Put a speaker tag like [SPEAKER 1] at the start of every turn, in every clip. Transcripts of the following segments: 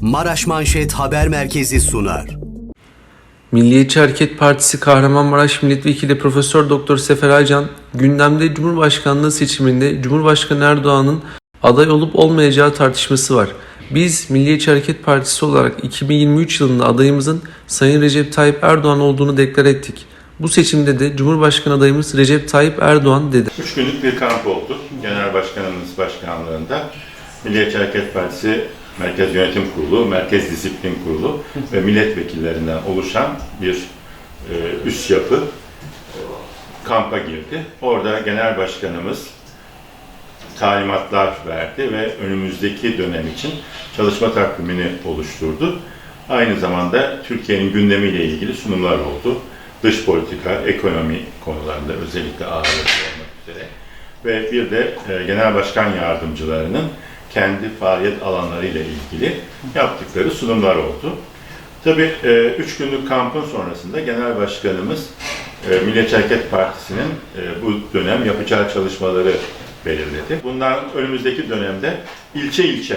[SPEAKER 1] Maraş Manşet Haber Merkezi sunar.
[SPEAKER 2] Milliyetçi Hareket Partisi Kahramanmaraş Milletvekili Profesör Doktor Sefer Aycan gündemde Cumhurbaşkanlığı seçiminde Cumhurbaşkanı Erdoğan'ın aday olup olmayacağı tartışması var. Biz Milliyetçi Hareket Partisi olarak 2023 yılında adayımızın Sayın Recep Tayyip Erdoğan olduğunu deklar ettik. Bu seçimde de Cumhurbaşkanı adayımız Recep Tayyip Erdoğan dedi.
[SPEAKER 3] Üç günlük bir kamp oldu. Genel Başkanımız başkanlığında Milliyetçi Hareket Partisi Merkez Yönetim Kurulu, Merkez Disiplin Kurulu ve milletvekillerinden oluşan bir e, üst yapı e, kampa girdi. Orada Genel Başkanımız talimatlar verdi ve önümüzdeki dönem için çalışma takvimini oluşturdu. Aynı zamanda Türkiye'nin gündemiyle ilgili sunumlar oldu. Dış politika, ekonomi konularında özellikle ağırlıklı olmak üzere. Ve bir de e, genel başkan yardımcılarının kendi faaliyet alanlarıyla ilgili yaptıkları sunumlar oldu. Tabii e, üç günlük kampın sonrasında Genel Başkanımız e, Milliyetçi Hareket Partisi'nin e, bu dönem yapacağı çalışmaları belirledi. Bundan önümüzdeki dönemde ilçe ilçe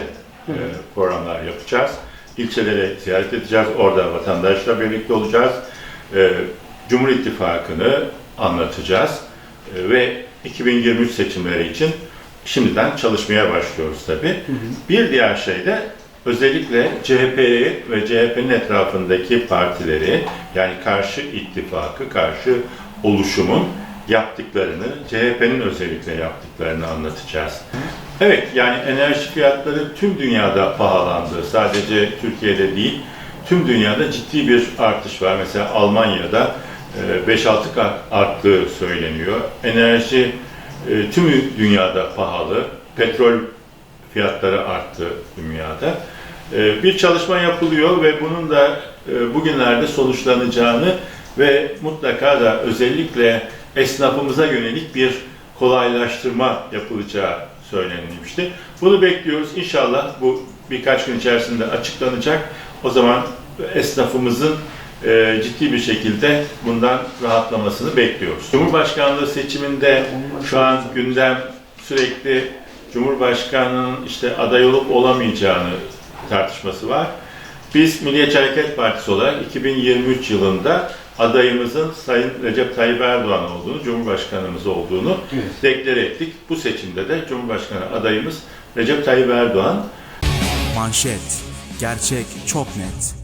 [SPEAKER 3] e, programlar yapacağız. İlçeleri ziyaret edeceğiz. Orada vatandaşla birlikte olacağız. E, Cumhur İttifakı'nı anlatacağız. E, ve 2023 seçimleri için şimdiden çalışmaya başlıyoruz tabii. Bir diğer şey de özellikle CHP'yi ve CHP'nin etrafındaki partileri yani karşı ittifakı, karşı oluşumun yaptıklarını, CHP'nin özellikle yaptıklarını anlatacağız. Evet, yani enerji fiyatları tüm dünyada pahalandı. Sadece Türkiye'de değil, tüm dünyada ciddi bir artış var. Mesela Almanya'da e, 5-6 kat arttığı söyleniyor. Enerji e, tüm dünyada pahalı. Petrol fiyatları arttı dünyada. E, Bir çalışma yapılıyor ve bunun da e, bugünlerde sonuçlanacağını ve mutlaka da özellikle esnafımıza yönelik bir kolaylaştırma yapılacağı söylenilmişti. Bunu bekliyoruz. İnşallah bu birkaç gün içerisinde açıklanacak. O zaman esnafımızın e, ciddi bir şekilde bundan rahatlamasını bekliyoruz. Cumhurbaşkanlığı seçiminde şu an gündem sürekli Cumhurbaşkanının işte aday olup olamayacağını tartışması var. Biz Milliyetçi Hareket Partisi olarak 2023 yılında adayımızın Sayın Recep Tayyip Erdoğan olduğunu, Cumhurbaşkanımız olduğunu deklare ettik. Bu seçimde de Cumhurbaşkanı adayımız Recep Tayyip Erdoğan
[SPEAKER 4] Manşet. Gerçek çok net.